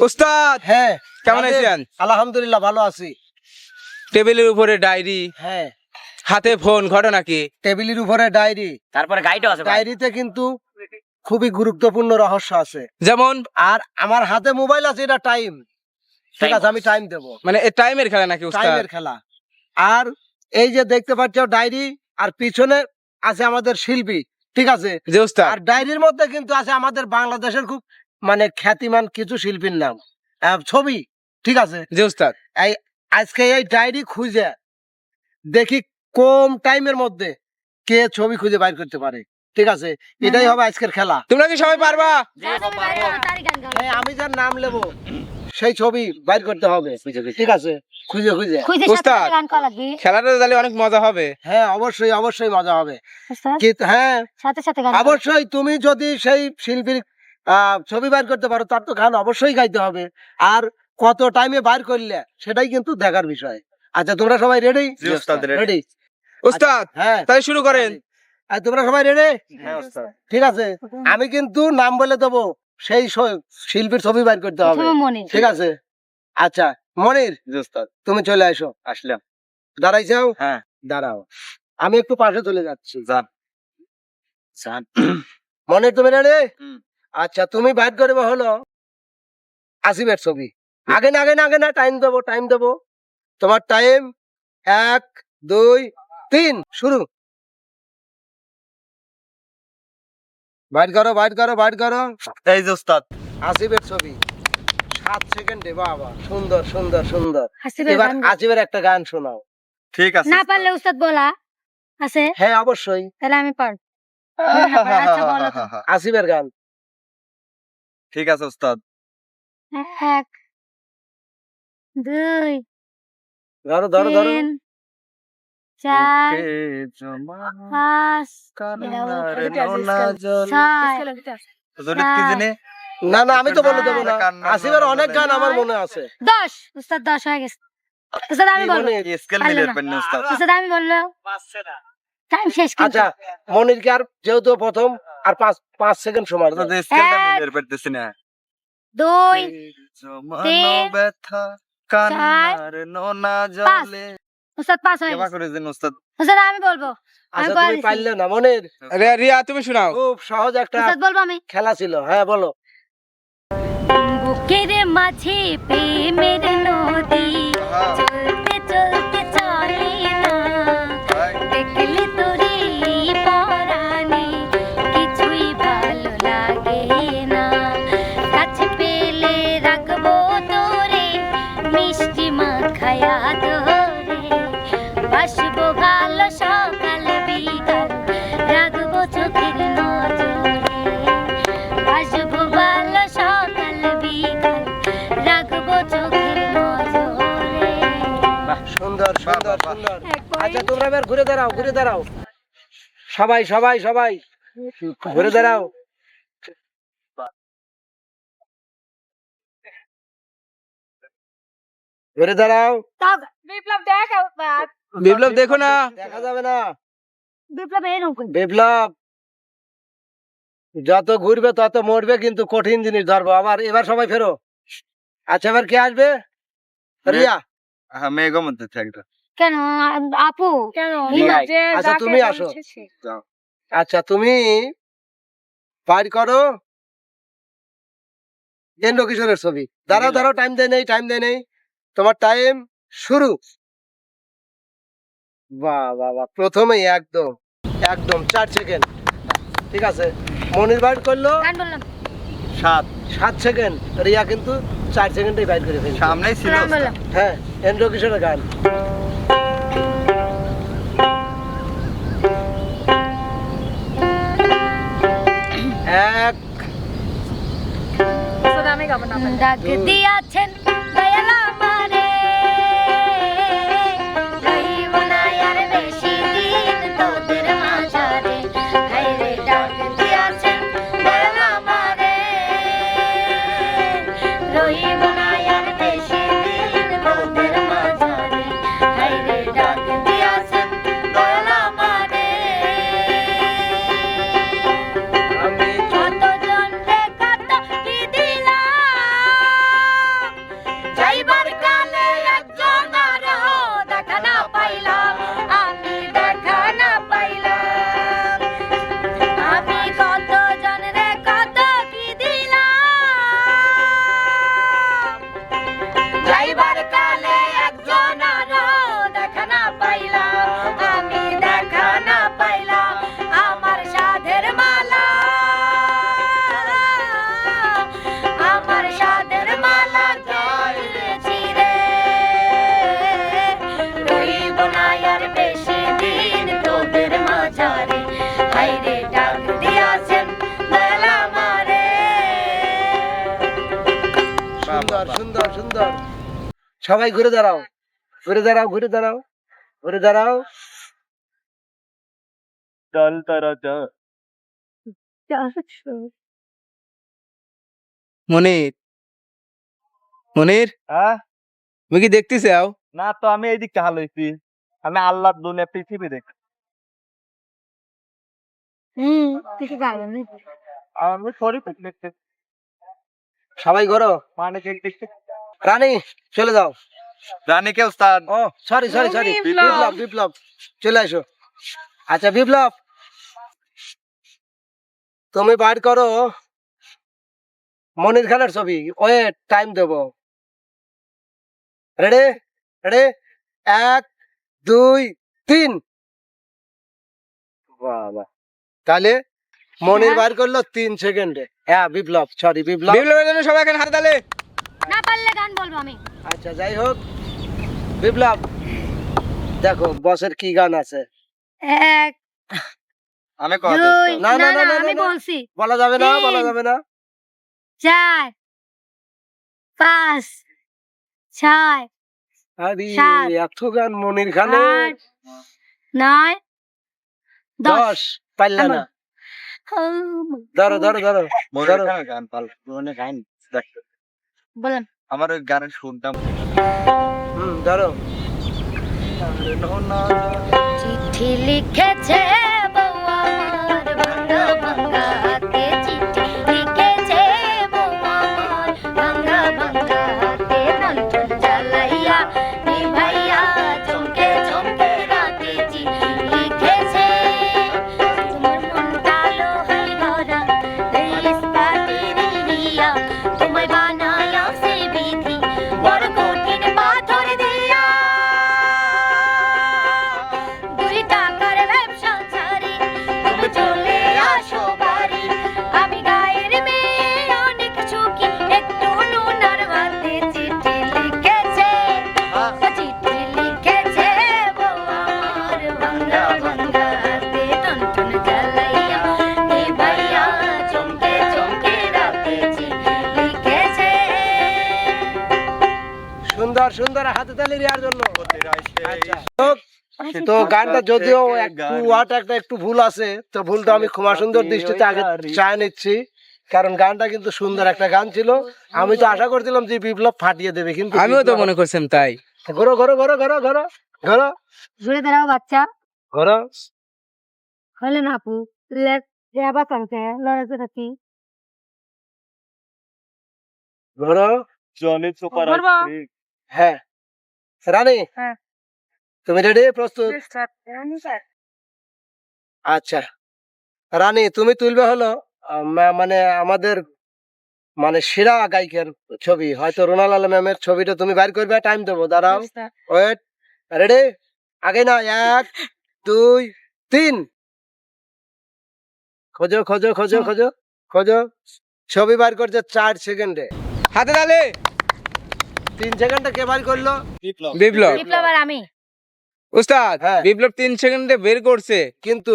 উস্তাদ হ্যাঁ। কেমন আছেন? আলহামদুলিল্লাহ ভালো আছি। টেবিলের উপরে ডায়েরি হ্যাঁ। হাতে ফোন ঘটনা কি? টেবিলের উপরে ডায়েরি। তারপরে গাইডও আছে ডায়েরিতে কিন্তু খুবই গুরুত্বপূর্ণ রহস্য আছে। যেমন? আর আমার হাতে মোবাইল আছে এটা টাইম ঠিক আছে আমি টাইম দেব। মানে এ টাইমের খেলা নাকি উস্তাদ টাইমের খেলা। আর এই যে দেখতে পাচ্ছ ডায়েরি আর পিছনে আছে আমাদের শিল্পী ঠিক আছে? যে উস্তাদ আর ডায়েরির মধ্যে কিন্তু আছে আমাদের বাংলাদেশের খুব মানে খ্যাতিমান কিছু শিল্পীর নাম। ছবি ঠিক আছে? যে উস্তাদ। আজকে এই ডায়েরি খুঁজে দেখি কম টাইমের মধ্যে কে ছবি খুঁজে বাইর করতে পারে ঠিক আছে? এটাই হবে আজকের খেলা। তোমরা কি সবাই পারবা? আমি যার নাম নেব সেই ছবি বাইর করতে হবে ঠিক আছে? খুঁজে খুঁজে। উস্তাদ। খেলাটা তাহলে অনেক মজা হবে। হ্যাঁ অবশ্যই অবশ্যই মজা হবে। হ্যাঁ সাথে সাথে অবশ্যই তুমি যদি সেই শিল্পীর ছবি বাইর করতে পারো তার তো গান অবশ্যই গাইতে হবে। আর কত টাইমে বাইর করলে সেটাই কিন্তু দেখার বিষয়। আচ্ছা তোমরা সবাই রেডি জি, ওস্তাদ, ready। রেডি উস্তাদ হ্যাঁ। তাহলে শুরু করেন। আর তোমরা সবাই রেডি হ্যাঁ, ঠিক আছে। আমি কিন্তু নাম বলে দেবো সেই শিল্পীর ছবি বাইর করতে হবে। ঠিক আছে? আচ্ছা মনির তুমি চলে আসো। আসলাম। দাঁড়াইছাও হ্যাঁ। দাঁড়াও। আমি একটু পাশে চলে যাচ্ছি। যান। যান। মনির তুমি রেডি। আচ্ছা তুমি বাইর করবে হলো। আসিবের ছবি। আগে না আগে না আগে না টাইম দেবো টাইম দেবো। তোমার টাইম এক দুই তিন শুরু। বাইর করো বাইর করো বাইর করো এই যে ওস্তাদ। আসিবের ছবি। সাত সেকেন্ডে বাবা সুন্দর সুন্দর সুন্দর। এবার আসিবের একটা গান শোনাও। ঠিক আছে না পারলে উস্তাদ বলা। আছে? হ্যাঁ অবশ্যই। তাহলে আমি পার আচ্ছা। আসিবের গান। ঠিক আছে ওস্তাদ। এক দুই ধরো ধরো ধরো। চার পাঁচ? না না আমি তো বলে দেবো না। আসিবের অনেক গান আমার মনে আছে। দশ উস্তাদ দশ হয়ে গেছে। উস্তাদ আমি বলব। উস্তাদ আমি বলল টাইম শেষ কিন্তু আচ্ছা মনিরকে আর যেহেতু প্রথম আর পাঁচ পাঁচ সেকেন্ড সময় পেতেছি না। দুই তিন, ব্যথা কান্নার নোনা জলে। উস্তাদ পাঁচ হয়ে কেবা গেছে। করে দিন উস্তাদ আমি বলব। আমি আচ্ছা তুমি। পারলে না মনির? রিয়া- রিয়া তুমি শোনাও। খুব সহজ একটা উস্তাদ বলব আমি। খেলা ছিল হ্যাঁ বলো। বুকের মাঝে প্রেমের নদী সুন্দর। সুন্দর আচ্ছা তোমরা এবার ঘুরে দাঁড়াও ঘুরে দাঁড়াও। সবাই সবাই সবাই। ঘুরে দাঁড়াও। ঘুরে দাঁড়াও। বিপ্লব দেখা বিপ্লব দেখো না। দেখা যাবে না। বিপ্লব এরকম বিপ্লব যত ঘুরবে তত মরবে কিন্তু কঠিন জিনিস ধরবো। আবার এবার সবাই ফেরো। আচ্ছা এবার কে আসবে? রিয়া। হ্যাঁ মেঘও মধ্যে থাকবে। কেন? আপু? কেন? আচ্ছা তুমি আসো। আচ্ছা তুমি বাইর করো। কিশোরের ছবি। দাঁড়াও দাঁড়াও টাইম দেয় নেই টাইম দেয় নেই। তোমার টাইম শুরু। বাহ বাহ বাহ প্রথমেই একদম একদম চার সেকেন্ড ঠিক আছে? মনির বাইর করল সাত সাত সেকেন্ড রিয়া কিন্তু চার সেকেন্ডে বাইর করে ফেলছে। সামনেই ছিল। হ্যাঁ কেন্দ্র কিশোরের গান। এক। ডাক দিয়াছেন দয়াল আমারে সবাই ঘুরে দাঁড়াও। ঘুরে দাঁড়াও ঘুরে দাঁড়াও ঘুরে দাঁড়াও। চল তারা চল মনির মনির? হ্যাঁ? তুমি কি দেখতে চাও না তো আমি এই দিকটা হাল হইছি আমি আল্লাহ দুনিয়া পৃথিবী দেখ হুম কিছু আমি শরীফ দেখতে সবাই ঘোরো। মানে দেখতে রানী চলে যাও। রানী কে উস্তাদ? ও sorry sorry sorry Biplab. Biplab চলে আসো আচ্ছা বিপ্লব। তুমি বাইর করো। মনির খানের ছবি। ওয়েট টাইম দেব। রেডি রেডি এক দুই তিন। বাবা। তাহলে মনির হ্যাঁ। বার করল তিন সেকেন্ডে। হ্যাঁ বিপ্লব সরি বিপ্লব। বিপ্লবের জন্য সবাই এখন হাতে তালে। না পারলে গান বলব আমি। আচ্ছা যাই হোক। বিপ্লব দেখো বসের কি গান আছে? এক আমি কথা দুই না, না না, আমি বলছি। বলা যাবে না বলা যাবে না। চার পাঁচ ছয় আরে এত গান মনির খানে নয় দশ। না। ধরো ধরো ধরো। ধরো। গান পাল গান দেখ। বলেন। আমার ওই গানের শুনতাম হুম ধরো চিঠি লিখেছে সুন্দর সুন্দর হাতে তালি দেওয়ার জন্য। আচ্ছা। তো গানটা যদিও একটু একটা একটু ভুল আছে তো ভুলটা আমি ক্ষমা সুন্দর দৃষ্টিতে আগে চায় নিচ্ছি কারণ গানটা কিন্তু সুন্দর একটা গান ছিল। আমি তো আশা করছিলাম যে বিপ্লব ফাটিয়ে দেবে কিন্তু আমিও তো মনে করছিলাম তাই। ঘোরো ঘোরো ঘোরো ঘোরো ঘোরো ঘোরো। ঘুরে দাঁড়াও বাচ্চা। ঘোরো। হলে না আপু লেট যাবা লড়াতে থাকি। ঘোরো। জনি সুপার করব। হ্যাঁ। রানী হ্যাঁ। তুমি রেডি প্রস্তুত? আচ্ছা। রানী তুমি তুলবে হলো মানে আমাদের মানে সেরা গায়িকার ছবি। হয়তো রোনাল ম্যামের ছবিটা তুমি বাইর করবে টাইম দেবো দাঁড়াও। ওয়েট রেডি আগে না এক দুই তিন। খোঁজো খোঁজো খোঁজো খোঁজো খোঁজো। ছবি বার করছে চার সেকেন্ডে হাতে তালে! তিন সেকেন্ডে কে বার করল? বিপ্লব। বিপ্লব। আর আমি। উস্তাদ হ্যাঁ। বিপ্লব তিন সেকেন্ডে বের করছে। কিন্তু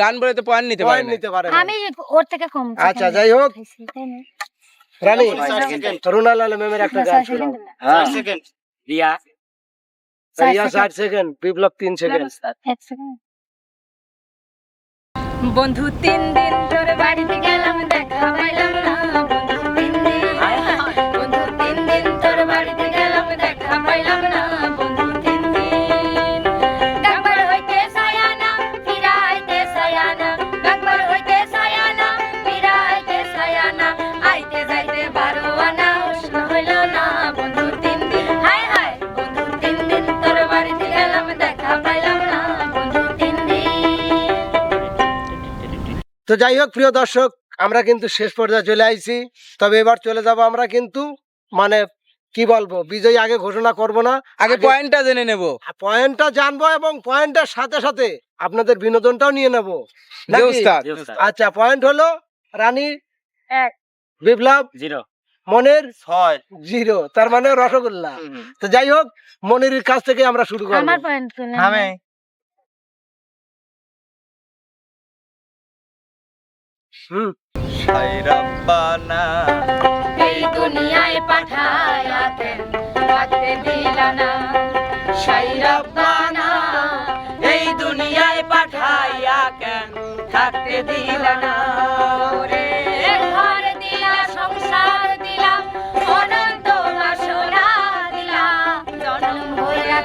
গান বলে তো পয়েন্ট নিতে পারে নিতে পারে আমি ওর থেকে কম আচ্ছা যাই হোক। রানী। রোনাল একটা গান শোনাও। চার সেকেন্ড। রিয়া। রিয়া সেকেন্ড। বিপ্লব তিন সেকেন্ড। বন্ধু তিন দিন তোর বাড়িতে গেলাম দেখা পাইলাম না। বন্ধু তো যাই হোক প্রিয় দর্শক আমরা কিন্তু শেষ পর্যায়ে চলে আইছি। তবে এবার চলে যাব আমরা কিন্তু মানে কি বলব বিজয়ী আগে ঘোষণা করব না আগে পয়েন্টটা জেনে নেব। পয়েন্টটা জানব এবং পয়েন্টের সাথে সাথে আপনাদের বিনোদনটাও নিয়ে নেব। আচ্ছা পয়েন্ট হলো রানী এক। বিপ্লব জিরো। মনের ছয়। জিরো তার মানে রসগোল্লা। তো যাই হোক মনির কাছ থেকে আমরা শুরু করব। হাই এই দুনিয়ায় পাঠায়া কেন থাকতে দিল না সাই এই দুনিয়ায় পাঠায়া কেন থাকতে দিলা না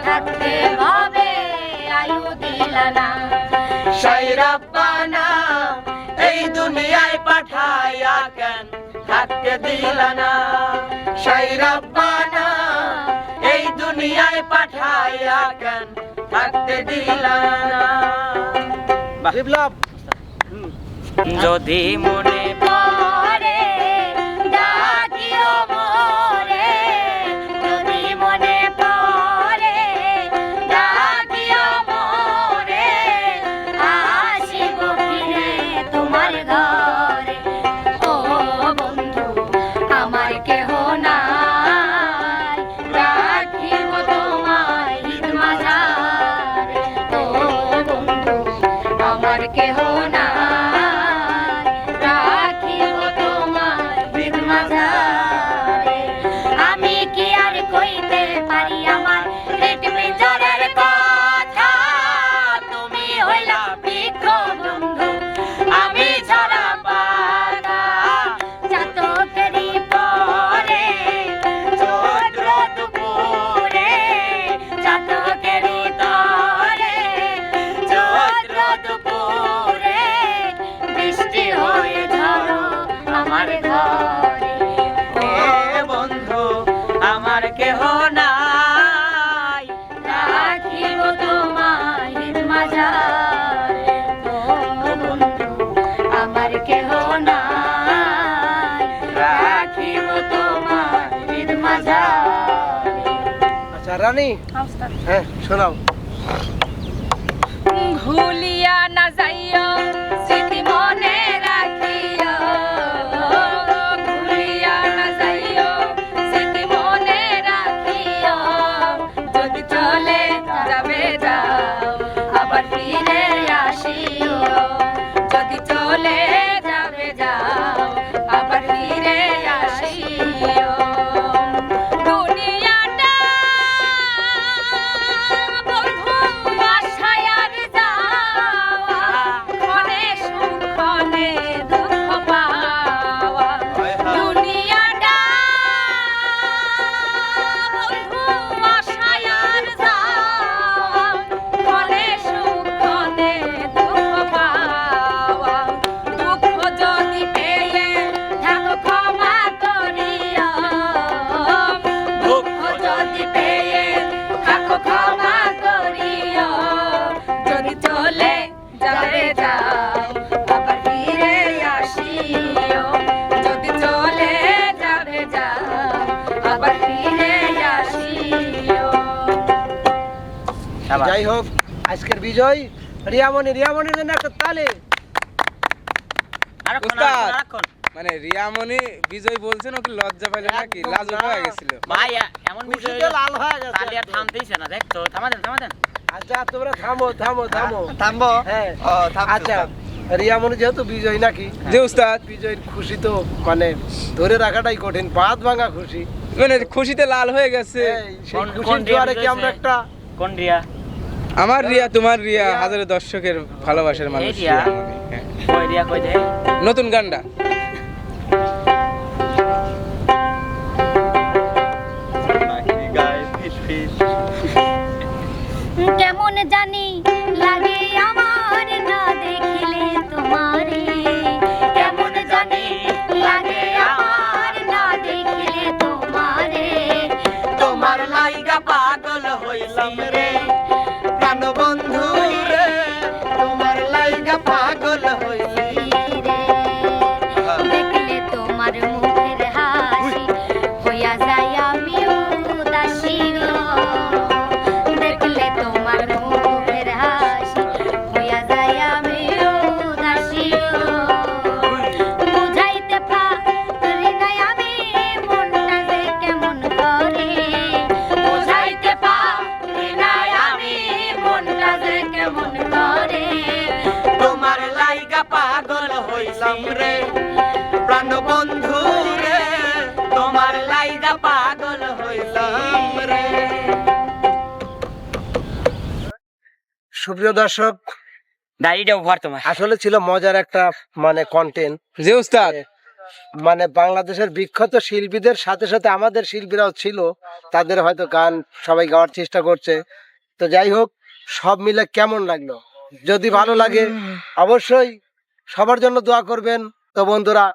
থাকতে হবে আয়ু না সাই রব্বানা এই দুনিয়ায় পাঠাইয়া কেন? থাকতে দিল না। সেই রব্বানা এই দুনিয়ায় পাঠাইয়া কেন? থাকতে দিল না। বিপ্লব। যদি মনে রানী হ্যাঁ শোনাও। ভুলিয়া না যাইও। যাই হোক আজকের বিজয় রিয়ামণি রিয়ামণির জন্য একটা তালে। মানে রিয়ামণি বিজয় বলছেন ওকে লজ্জা পাইলে নাকি? একদম লাজ হয়ে গেছিল। ভাই এমন বিষয় লাল হয়ে গেছে তালি থামতেইছে না। দেখতো থামা দেন থামা দেন। আচ্ছা তোমরা থামো থামো থামো। থামবো? হ্যাঁ। আচ্ছা যেহেতু বিজয় নাকি? যে উস্তাদ। বিজয়ের খুশি তো মানে ধরে রাখাটাই কঠিন বাদ ভাঙা খুশি। মানে খুশিতে লাল হয়ে গেছে। কোন- জোয়ারে কি আমরা একটা কোন রিয়া? আমার রিয়া তোমার রিয়া রিয়া। হাজারো দর্শকের ভালোবাসার মানুষ রিয়া? হ্যাঁ। কই রিয়া কই নতুন গানটা। কেমন জানি? সুপ্রিয় দর্শক দাড়িটা উপহার তোমার। আসলে ছিল মজার একটা মানে কন্টেন্ট যে উস্তাদ। মানে বাংলাদেশের বিখ্যাত শিল্পীদের সাথে সাথে আমাদের শিল্পীরাও ছিল তাদের হয়তো গান সবাই গাওয়ার চেষ্টা করছে। তো যাই হোক সব মিলে কেমন লাগল? যদি ভালো লাগে অবশ্যই সবার জন্য দোয়া করবেন। তো বন্ধুরা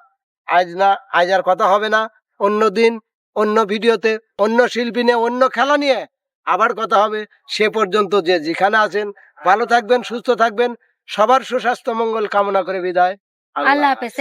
আজ না আজ আর কথা হবে না। অন্য দিন অন্য ভিডিওতে অন্য শিল্পী নিয়ে অন্য খেলা নিয়ে আবার কথা হবে। সে পর্যন্ত যে যেখানে আছেন, ভালো থাকবেন, সুস্থ থাকবেন। সবার সুস্বাস্থ্য, মঙ্গল কামনা করে বিদায়। আল্লাহ হাফেজ।